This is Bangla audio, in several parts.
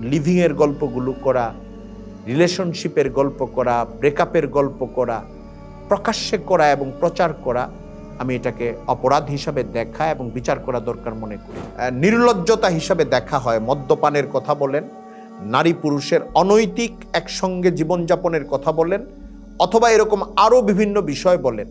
লিভিংয়ের গল্পগুলো করা, রিলেশনশিপের গল্প করা, ব্রেকআপের গল্প করা, প্রকাশ্যে করা এবং প্রচার করা, আমি এটাকে অপরাধ হিসাবে দেখা এবং বিচার করা দরকার মনে করি। নির্লজ্জতা হিসাবে দেখা হয়। মদ্যপানের কথা বলেন, নারী পুরুষের অনৈতিক একসঙ্গে জীবনযাপনের কথা বলেন, অথবা এরকম আরও বিভিন্ন বিষয় বলেন।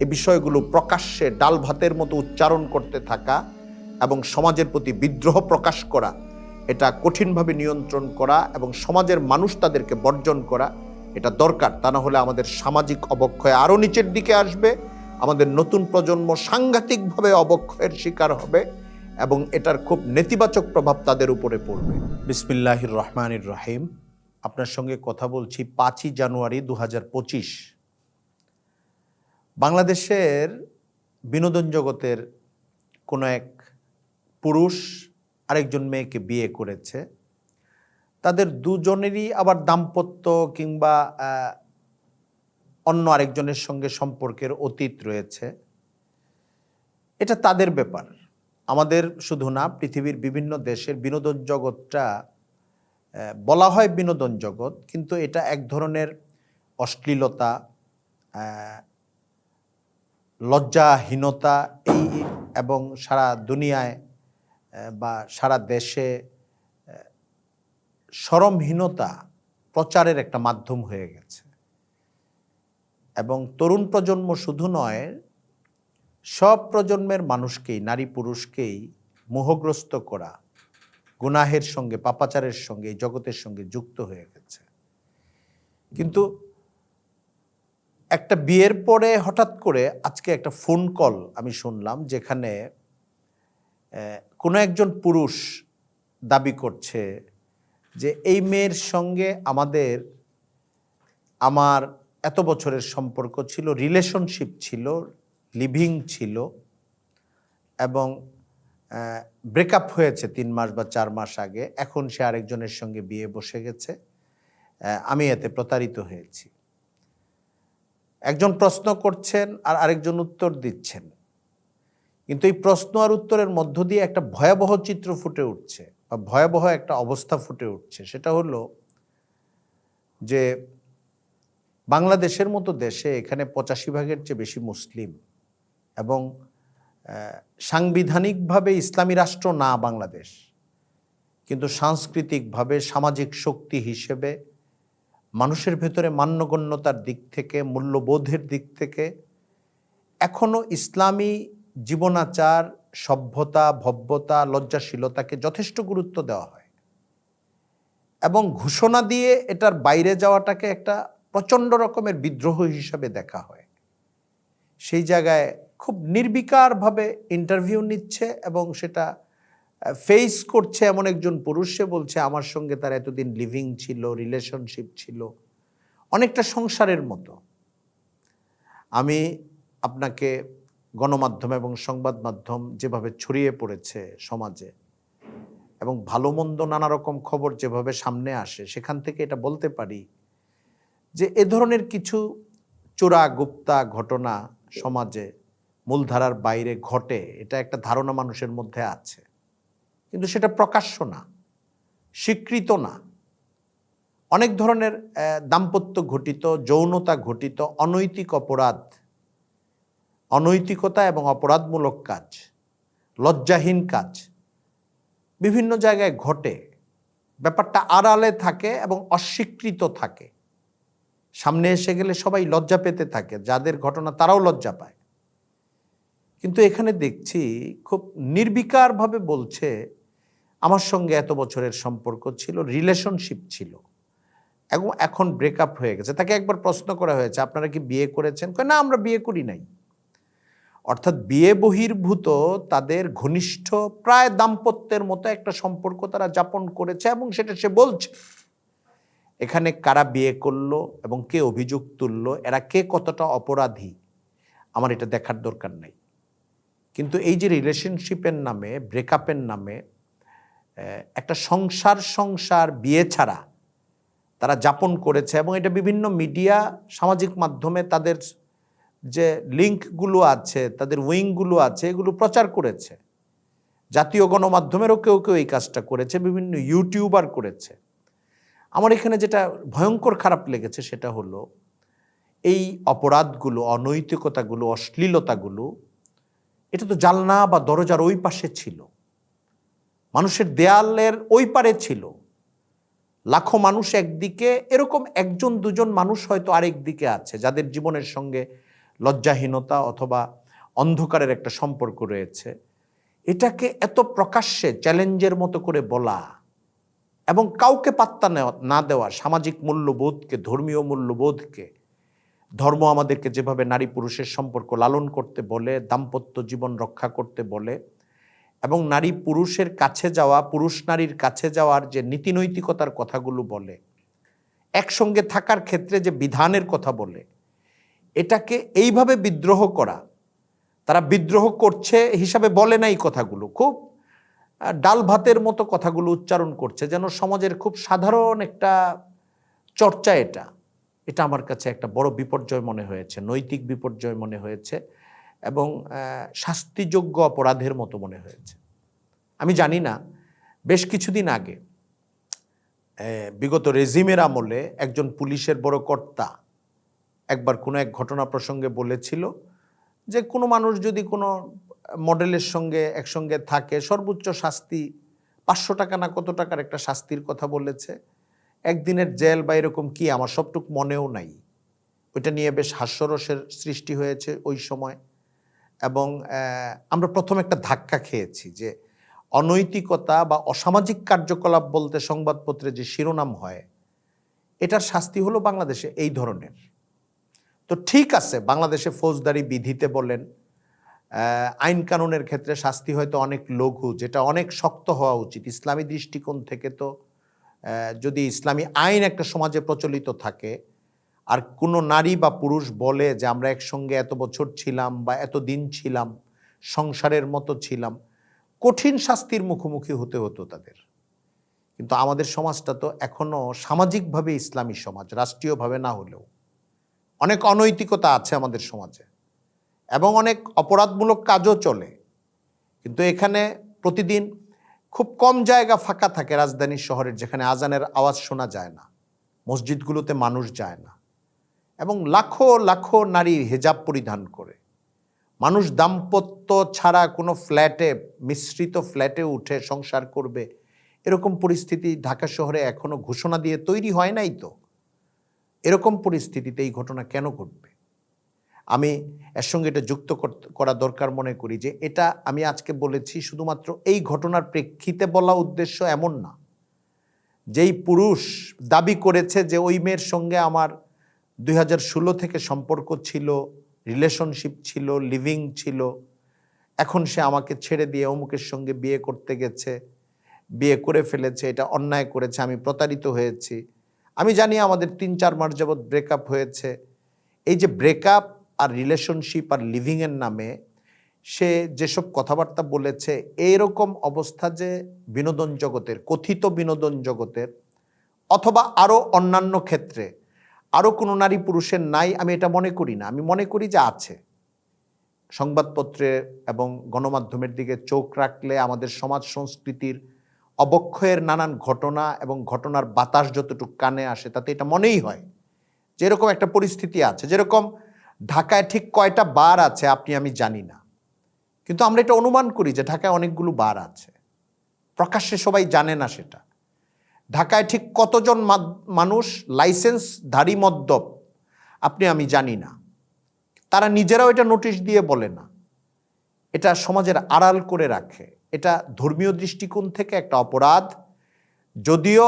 এ বিষয়গুলো প্রকাশ্যে ডাল ভাতের মতো উচ্চারণ করতে থাকা এবং সমাজের প্রতি বিদ্রোহ প্রকাশ করা এটা কঠিনভাবে নিয়ন্ত্রণ করা এবং সমাজের মানুষ তাদেরকে বর্জন করা, এটা দরকার। তা না হলে আমাদের সামাজিক অবক্ষয় আরও নিচের দিকে আসবে, আমাদের নতুন প্রজন্ম সাংঘাতিকভাবে অবক্ষয়ের শিকার হবে এবং এটার খুব নেতিবাচক প্রভাব তাদের উপরে পড়বে। বিসমিল্লাহির রহমানির রাহিম। আপনার সঙ্গে কথা বলছি পাঁচই জানুয়ারি দু পঁচিশ। বাংলাদেশের বিনোদন জগতের কোনো এক পুরুষ আরেকজন মেয়েকে বিয়ে করেছে। তাদের দুজনেরই আবার দাম্পত্য কিংবা অন্য আরেকজনের সঙ্গে সম্পর্কের অতীত রয়েছে। এটা তাদের ব্যাপার। আমাদের শুধু না, পৃথিবীর বিভিন্ন দেশের বিনোদন জগৎটা বলা হয় বিনোদন জগৎ, কিন্তু এটা এক ধরনের অশ্লীলতা লজ্জাহীনতা, এই এবং সারা দুনিয়ায় বা সারা দেশে আহ, শরমহীনতা প্রচারের একটা মাধ্যম হয়ে গেছে। এবং তরুণ প্রজন্ম শুধু নয় সব প্রজন্মের মানুষকেই নারী পুরুষকেই মোহগ্রস্ত করা গুনাহের সঙ্গে পাপাচারের সঙ্গে এই জগতের সঙ্গে যুক্ত হয়ে গেছে। কিন্তু একটা বিয়ের পরে হঠাৎ করে আজকে একটা ফোন কল আমি শুনলাম যেখানে কোনো একজন পুরুষ দাবি করছে যে এই মেয়ের সঙ্গে আমাদের, আমার এত বছরের সম্পর্ক ছিল রিলেশনশিপ ছিল লিভিং ছিল, এবং ব্রেকআপ হয়েছে তিন মাস বা চার মাস আগে, এখন সে আরেকজনের সঙ্গে বিয়ে বসে গেছে আমি এতে প্রতারিত হয়েছি। একজন প্রশ্ন করছেন আর আরেকজন উত্তর দিচ্ছেন। কিন্তু এই প্রশ্ন আর উত্তরের মধ্য দিয়ে একটা ভয়াবহ চিত্র ফুটে উঠছে, বা ভয়াবহ একটা অবস্থা ফুটে উঠছে। সেটা হলো যে বাংলাদেশের মতো দেশে এখানে পঁচাশি ভাগের চেয়ে বেশি মুসলিম এবং সাংবিধানিকভাবে ইসলামী রাষ্ট্র না বাংলাদেশ, কিন্তু সাংস্কৃতিকভাবে সামাজিক শক্তি হিসেবে মানুষের ভেতরে মান্যগণ্যতার দিক থেকে, মূল্যবোধের দিক থেকে এখনও ইসলামী জীবনাচার, সভ্যতা, ভব্যতা, লজ্জাশীলতাকে যথেষ্ট গুরুত্ব দেওয়া হয়। এবং ঘোষণা দিয়ে এটার বাইরে যাওয়াটাকে একটা প্রচণ্ড রকমের বিদ্রোহ হিসাবে দেখা হয়। সেই জায়গায় খুব নির্বিকারভাবে ইন্টারভিউ নিচ্ছে এবং সেটা ফেস করছে এমন একজন পুরুষ। বলছে, আমার সঙ্গে তার এতদিন লিভিং ছিল রিলেশনশিপ ছিল, অনেকটা সংসারের মতো। আমি আপনাকে গণমাধ্যম এবং সংবাদ মাধ্যম যেভাবে ছড়িয়ে পড়েছে সমাজে এবং ভালো মন্দ নানা রকম খবর যেভাবে সামনে আসে, সেখান থেকে এটা বলতে পারি যে এ ধরনের কিছু চোরা গুপ্তা ঘটনা সমাজে মূলধারার বাইরে ঘটে, এটা একটা ধারণা মানুষের মধ্যে আছে। কিন্তু সেটা প্রকাশ্য না, স্বীকৃত না। অনেক ধরনের দাম্পত্য ঘটিত, যৌনতা ঘটিত, অনৈতিক অপরাধ অনৈতিকতা এবং অপরাধমূলক কাজ, লজ্জাহীন কাজ বিভিন্ন জায়গায় ঘটে। ব্যাপারটা আড়ালে থাকে এবং অস্বীকৃত থাকে। সামনে এসে গেলে সবাই লজ্জা পেতে থাকে, যাদের ঘটনা তারাও লজ্জা পায়। কিন্তু এখানে দেখছি খুব নির্বিকারভাবে বলছে, আমার সঙ্গে এত বছরের সম্পর্ক ছিল রিলেশনশিপ ছিল। এবং এখন ব্রেকআপ হয়ে গেছে। তাকে একবার প্রশ্ন করা হয়েছে, আপনারা কি বিয়ে করেছেন? না, আমরা বিয়ে করি নাই। অর্থাৎ বিয়ে বহির্ভূত তাদের ঘনিষ্ঠ প্রায় দাম্পত্যের মতো একটা সম্পর্ক তারা যাপন করেছে এবং সেটা সে বলছে। এখানে কারা বিয়ে করল এবং কে অভিযোগ তুললো, এরা কে কতটা অপরাধী, আমার এটা দেখার দরকার নাই। কিন্তু এই যে রিলেশনশিপের নামে ব্রেকআপের নামে একটা সংসার সংসার বিয়ে ছাড়া তারা যাপন করেছে এবং এটা বিভিন্ন মিডিয়া সামাজিক মাধ্যমে তাদের যে লিঙ্কগুলো আছে, তাদের উইংগুলো আছে, এগুলো প্রচার করেছে। জাতীয় গণমাধ্যমেরও কেউ কেউ এই কাজটা করেছে, বিভিন্ন ইউটিউবার করেছে। আমার এখানে যেটা ভয়ঙ্কর খারাপ লেগেছে সেটা হলো, এই অপরাধগুলো, অনৈতিকতাগুলো, অশ্লীলতাগুলো, এটা তো জালনা বা দরজার ওই পাশে ছিল। মানুষের দেয়ালের ওই পারে ছিল। লাখো মানুষ একদিকে, এরকম একজন দুজন মানুষ হয়তো আরেক দিকে আছে, যাদের জীবনের সঙ্গে লজ্জাহীনতা অথবা অন্ধকারের একটা সম্পর্ক রয়েছে। এটাকে এত প্রকাশ্যে, চ্যালেঞ্জের মতো করে বলা এবং কাউকে পাত্তা না দেওয়া, সামাজিক মূল্যবোধকে, ধর্মীয় মূল্যবোধকে, ধর্ম আমাদেরকে যেভাবে নারী পুরুষের সম্পর্ক লালন করতে বলে, দাম্পত্য জীবন রক্ষা করতে বলে এবং নারী পুরুষের কাছে যাওয়া, পুরুষ নারীর কাছে যাওয়ার যে নীতিনৈতিকতার কথাগুলো বলে, একসঙ্গে থাকার ক্ষেত্রে যে বিধানের কথা বলে এটাকে এইভাবে বিদ্রোহ করা। তারা বিদ্রোহ করছে হিসাবে বলে না এই কথাগুলো। খুব ডাল ভাতের মতো কথাগুলো উচ্চারণ করছে যেন সমাজের খুব সাধারণ একটা চর্চা এটা। এটা আমার কাছে একটা বড় বিপর্যয় মনে হয়েছে, নৈতিক বিপর্যয় মনে হয়েছে এবং শাস্তিযোগ্য অপরাধের মতো মনে হয়েছে। আমি জানি না, বেশ কিছুদিন আগে বিগত রেজিমের আমলে একজন পুলিশের বড় কর্তা একবার কোনো এক ঘটনা প্রসঙ্গে বলেছিল যে কোনো মানুষ যদি কোনো মডেলের সঙ্গে একসঙ্গে থাকে, সর্বোচ্চ শাস্তি পাঁচশো টাকা না কত টাকার একটা শাস্তির কথা বলেছে। একদিনের জেল বা এরকম কি আমার সবটুক মনেও নাই। ওইটা নিয়ে বেশ হাস্যরসের সৃষ্টি হয়েছে ওই সময়। এবং আমরা প্রথম একটা ধাক্কা খেয়েছি যে অনৈতিকতা বা অসামাজিক কার্যকলাপ বলতে সংবাদপত্রে যে শিরোনাম হয়, এটার শাস্তি হলো বাংলাদেশে এই ধরনের। তো ঠিক আছে, বাংলাদেশে ফৌজদারি বিধিতে বলেন আইন কানুনের ক্ষেত্রে শাস্তি হয়তো অনেক লঘু, যেটা অনেক শক্ত হওয়া উচিত। ইসলামী দৃষ্টিকোণ থেকে তো যদি ইসলামী আইন একটা সমাজে প্রচলিত থাকে, আর কোনো নারী বা পুরুষ বলে যে আমরা একসঙ্গে এত বছর ছিলাম বা এত দিন ছিলাম, সংসারের মতো ছিলাম, কঠিন শাস্তির মুখোমুখি হতে হতো তাদের। কিন্তু আমাদের সমাজটা তো এখনও সামাজিকভাবে ইসলামী সমাজ, রাষ্ট্রীয়ভাবে না হলেও। অনেক অনৈতিকতা আছে আমাদের সমাজে এবং অনেক অপরাধমূলক কাজও চলে। কিন্তু এখানে প্রতিদিন খুব কম জায়গা ফাঁকা থাকে রাজধানী শহরের যেখানে আজানের আওয়াজ শোনা যায় না, মসজিদগুলোতে মানুষ যায় না এবং লাখো লাখো নারী হেজাব পরিধান করে। মানুষ দাম্পত্য ছাড়া কোনো ফ্ল্যাটে, মিশ্রিত ফ্ল্যাটে উঠে সংসার করবে, এরকম পরিস্থিতি ঢাকা শহরে এখনও ঘোষণা দিয়ে তৈরি হয় নাই তো। এরকম পরিস্থিতিতে এই ঘটনা কেন ঘটবে? আমি এর সঙ্গে এটা যুক্ত কর- করা দরকার মনে করি যে এটা আমি আজকে বলেছি শুধুমাত্র এই ঘটনার প্রেক্ষিতে বলা উদ্দেশ্য এমন না। যেই পুরুষ দাবি করেছে যে ওই মেয়ের সঙ্গে আমার দুই হাজার ষোলো থেকে সম্পর্ক ছিল রিলেশনশিপ ছিল লিভিং ছিল, এখন সে আমাকে ছেড়ে দিয়ে অমুকের সঙ্গে বিয়ে করতে গেছে, বিয়ে করে ফেলেছে, এটা অন্যায় করেছে, আমি প্রতারিত হয়েছি আমি জানি আমাদের তিন, চার মাস যাবৎ ব্রেকআপ হয়েছে। এই যে ব্রেকআপ আর রিলেশনশিপ আর লিভিংয়ের নামে সে যেসব কথাবার্তা বলেছে, এইরকম অবস্থা যে বিনোদন জগতের, কথিত বিনোদন জগতের, অথবা আরও অন্যান্য ক্ষেত্রে আরও কোনো নারী পুরুষের নাই, আমি এটা মনে করি না। আমি মনে করি যে আছে। সংবাদপত্রে এবং গণমাধ্যমের দিকে চোখ রাখলে আমাদের সমাজ সংস্কৃতির অবক্ষয়ের নানান ঘটনা এবং ঘটনার বাতাস যতটুকু কানে আসে, তাতে এটা মনেই হয়। যেরকম একটা পরিস্থিতি আছে, যেরকম ঢাকায় ঠিক কয়টা বার আছে আপনি আমি জানি না। কিন্তু আমরা এটা অনুমান করি যে ঢাকায় অনেকগুলো বার আছে। প্রকাশ্যে সবাই জানে না সেটা। ঢাকায় ঠিক কতজন মানুষ লাইসেন্সধারী মদ্যপ আপনি আমি জানি না। তারা নিজেরাও এটা নোটিশ দিয়ে বলে না। এটা সমাজের আড়াল করে রাখে। এটা ধর্মীয় দৃষ্টিকোণ থেকে একটা অপরাধ। যদিও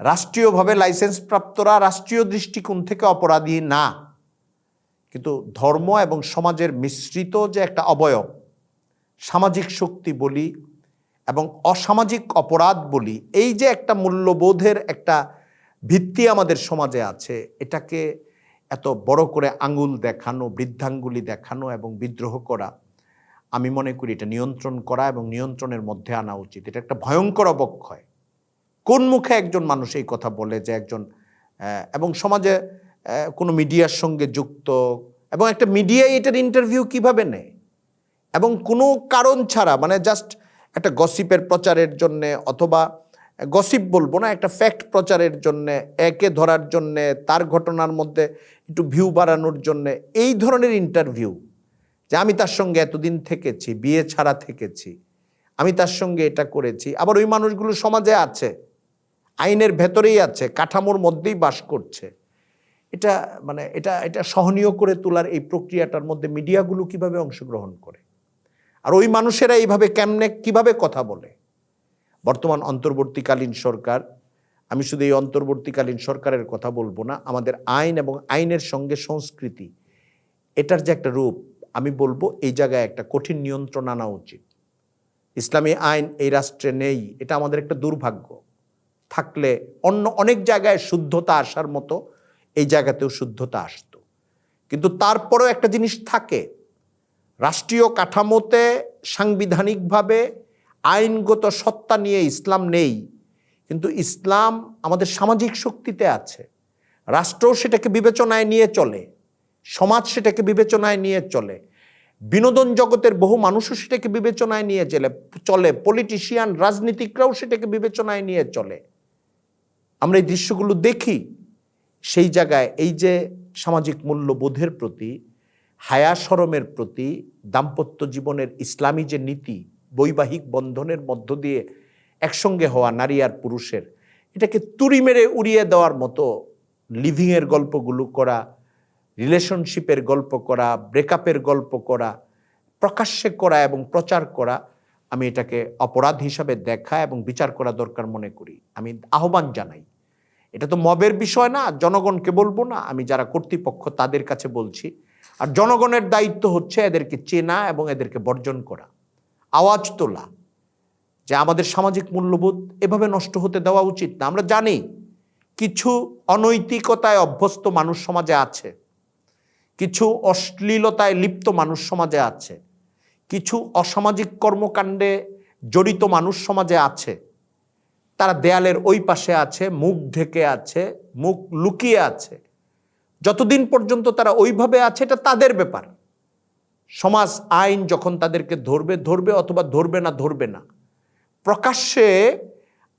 রাষ্ট্রীয়ভাবে লাইসেন্স প্রাপ্তরা রাষ্ট্রীয় দৃষ্টিকোণ থেকে অপরাধী না। কিন্তু ধর্ম এবং সমাজের মিশ্রিত যে একটা অবয়ব, সামাজিক শক্তি বলি এবং অসামাজিক অপরাধ বলি, এই যে একটা মূল্যবোধের একটা ভিত্তি আমাদের সমাজে আছে, এটাকে এত বড় করে আঙ্গুল দেখানো, বৃদ্ধাঙ্গুলি দেখানো এবং বিদ্রোহ করা আমি মনে করি এটা নিয়ন্ত্রণ করা এবং নিয়ন্ত্রণের মধ্যে আনা উচিত। এটা একটা ভয়ঙ্কর অবক্ষয়। কোন মুখে একজন মানুষ এই কথা বলে যে একজন এবং সমাজে কোনো মিডিয়ার সঙ্গে যুক্ত এবং একটা মিডিয়া এটার ইন্টারভিউ কীভাবে নেয়? এবং কোনো কারণ ছাড়া মানে জাস্ট একটা গসিপের প্রচারের জন্যে অথবা গসিপ বলব না, একটা ফ্যাক্ট প্রচারের জন্যে, একে ধরার জন্যে, তার ঘটনার মধ্যে একটু ভিউ বাড়ানোর জন্যে, এই ধরনের ইন্টারভিউ যে আমি তার সঙ্গে এতদিন থেকেছি, বিয়ে ছাড়া থেকেছি, আমি তার সঙ্গে এটা করেছি। আবার ওই মানুষগুলো সমাজে আছে, আইনের ভেতরেই আছে, কাঠামোর মধ্যেই বাস করছে। এটা মানে এটা এটা সহনীয় করে তোলার এই প্রক্রিয়াটার মধ্যে মিডিয়াগুলো কীভাবে অংশগ্রহণ করে? আর ওই মানুষেরা এইভাবে কেমনে, কীভাবে কথা বলে? বর্তমান অন্তর্বর্তীকালীন সরকার, আমি শুধু এই অন্তর্বর্তীকালীন সরকারের কথা বলব না, আমাদের আইন এবং আইনের সঙ্গে সংস্কৃতি, এটার যে একটা রূপ আমি বলব এই জায়গায় একটা কঠিন নিয়ন্ত্রণ আনা উচিত। ইসলামী আইন এই রাষ্ট্রে নেই, এটা আমাদের একটা দুর্ভাগ্য। থাকলে অন্য অনেক জায়গায় শুদ্ধতা আসার মতো এই জায়গাতেও শুদ্ধতা আসতো। কিন্তু তারপরেও একটা জিনিস থাকে, রাষ্ট্রীয় কাঠামোতে সাংবিধানিকভাবে আইনগত সত্তা নিয়ে ইসলাম নেই, কিন্তু ইসলাম আমাদের সামাজিক শক্তিতে আছে। রাষ্ট্র সেটাকে বিবেচনায় নিয়ে চলে। সমাজ সেটাকে বিবেচনায় নিয়ে চলে। বিনোদন জগতের বহু মানুষও সেটাকে বিবেচনায় নিয়ে চলে চলে। পলিটিশিয়ান রাজনীতিকরাও সেটাকে বিবেচনায় নিয়ে চলে। আমরা এই দৃশ্যগুলো দেখি, সেই জায়গায় এই যে সামাজিক মূল্যবোধের প্রতি, হায়া সরমের প্রতি, দাম্পত্য জীবনের ইসলামী যে নীতি, বৈবাহিক বন্ধনের মধ্য দিয়ে একসঙ্গে হওয়া নারী আর পুরুষের, এটাকে তুড়ি মেরে উড়িয়ে দেওয়ার মতো লিভিংয়ের গল্পগুলো করা রিলেশনশিপের গল্প করা, ব্রেকআপের গল্প করা, প্রকাশ্যে করা এবং প্রচার করা, আমি এটাকে অপরাধ হিসাবে দেখা এবং বিচার করা দরকার মনে করি। আমি আহ্বান জানাই। এটা তো মবের বিষয় না, জনগণকে বলব না, আমি যারা কর্তৃপক্ষ তাদের কাছে বলছি। আর জনগণের দায়িত্ব হচ্ছে এদেরকে চেনা এবং এদেরকে বর্জন করা। আওয়াজ তোলা, যে আমাদের সামাজিক মূল্যবোধ এভাবে নষ্ট হতে দেওয়া উচিত না। আমরা জানি, কিছু অনৈতিকতায় অভ্যস্ত মানুষ সমাজে আছে। কিছু অশ্লীলতায় লিপ্ত মানুষ সমাজে আছে, কিছু অসামাজিক কর্মকাণ্ডে জড়িত মানুষ সমাজে আছে। তারা দেয়ালের ওই পাশে আছে, মুখ ঢেকে আছে, মুখ লুকিয়ে আছে। যতদিন পর্যন্ত তারা ওইভাবে আছে, এটা তাদের ব্যাপার। সমাজ, আইন যখন তাদেরকে ধরবে ধরবে অথবা ধরবে না ধরবে না। প্রকাশ্যে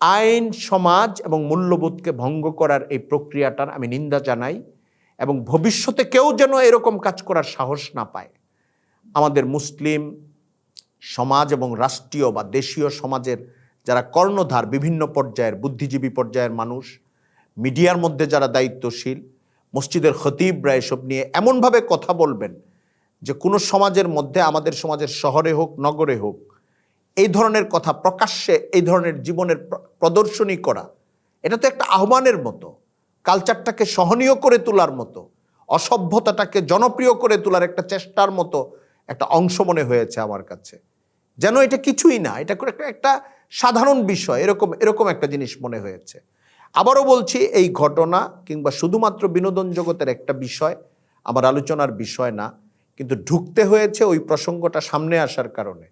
আইন, সমাজ এবং মূল্যবোধকে ভঙ্গ করার এই প্রক্রিয়াটার আমি নিন্দা জানাই। এবং ভবিষ্যতে কেউ যেন এরকম কাজ করার সাহস না পায়। আমাদের মুসলিম সমাজ এবং রাষ্ট্রীয় বা দেশীয় সমাজের যারা কর্ণধার, বিভিন্ন পর্যায়ের, বুদ্ধিজীবী পর্যায়ের মানুষ, মিডিয়ার মধ্যে যারা দায়িত্বশীল, মসজিদের খতিবরা এসব নিয়ে এমনভাবে কথা বলবেন যে কোনো সমাজের মধ্যে, আমাদের সমাজের শহরে হোক, নগরে হোক, এই ধরনের কথা প্রকাশ্যে, এই ধরনের জীবনের প্রদর্শনী করা, এটা তো একটা আহ্বানের মতো। কালচারটাকে সহনীয় করে তোলার মতো, অসভ্যতাটাকে জনপ্রিয় করে তোলার একটা চেষ্টার মতো একটা অংশ মনে হয়েছে আমার কাছে। যেন এটা কিছুই না, এটা একটা একটা সাধারণ বিষয়, এরকম এরকম একটা জিনিস মনে হয়েছে। আবারও বলছি, এই ঘটনা কিংবা শুধুমাত্র বিনোদন জগতের একটা বিষয়, আমার আলোচনার বিষয় না, কিন্তু ঢুকতে হয়েছে ওই প্রসঙ্গটা সামনে আসার কারণে।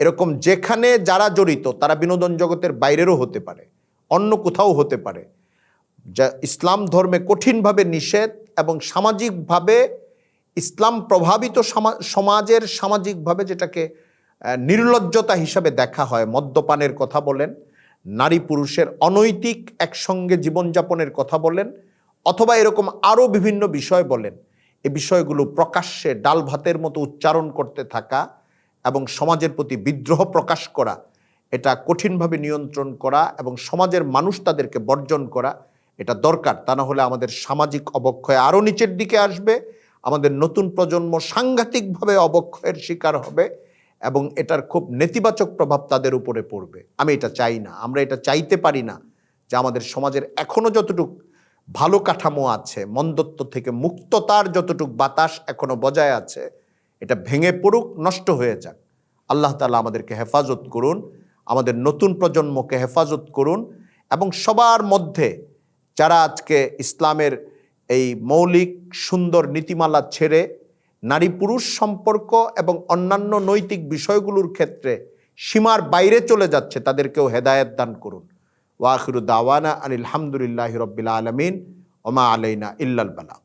এরকম যেখানে যারা জড়িত, তারা বিনোদন জগতের বাইরেরও হতে পারে, অন্য কোথাও হতে পারে। যা ইসলাম ধর্মে কঠিনভাবে নিষেধ এবং সামাজিকভাবে ইসলাম প্রভাবিত সমা- সমাজের সামাজিকভাবে যেটাকে নির্লজ্জতা হিসাবে দেখা হয়। মদ্যপানের কথা বলেন, নারী পুরুষের অনৈতিক একসঙ্গে জীবনযাপনের কথা বলেন, অথবা এরকম আরও বিভিন্ন বিষয় বলেন। এই বিষয়গুলো প্রকাশ্যে ডাল ভাতের মতো উচ্চারণ করতে থাকা এবং সমাজের প্রতি বিদ্রোহ প্রকাশ করা, এটা কঠিনভাবে নিয়ন্ত্রণ করা এবং সমাজের মানুষ তাদেরকে বর্জন করা এটা দরকার। তা না হলে আমাদের সামাজিক অবক্ষয় আরও নিচের দিকে আসবে, আমাদের নতুন প্রজন্ম সাংঘাতিকভাবে অবক্ষয়ের শিকার হবে এবং এটার খুব নেতিবাচক প্রভাব তাদের উপরে পড়বে। আমি এটা চাই না। আমরা এটা চাইতে পারি না যে আমাদের সমাজের এখনও যতটুক ভালো কাঠামো আছে, মন্দত্ব থেকে মুক্ততার যতটুক বাতাস এখনও বজায় আছে, এটা ভেঙে পড়ুক, নষ্ট হয়ে যাক। আল্লাহ তালা আমাদেরকে হেফাজত করুন, আমাদের নতুন প্রজন্মকে হেফাজত করুন এবং সবার মধ্যে যারা আজকে ইসলামের এই মৌলিক সুন্দর নীতিমালা ছেড়ে নারী পুরুষ সম্পর্ক এবং অন্যান্য নৈতিক বিষয়গুলোর ক্ষেত্রে সীমার বাইরে চলে যাচ্ছে, তাদেরকেও হেদায়ত দান করুন। ওয়াখিরু দাওয়ানা আনিল রব্বিল আলমিন ওমা আলাইনা ইল্লাল বালা।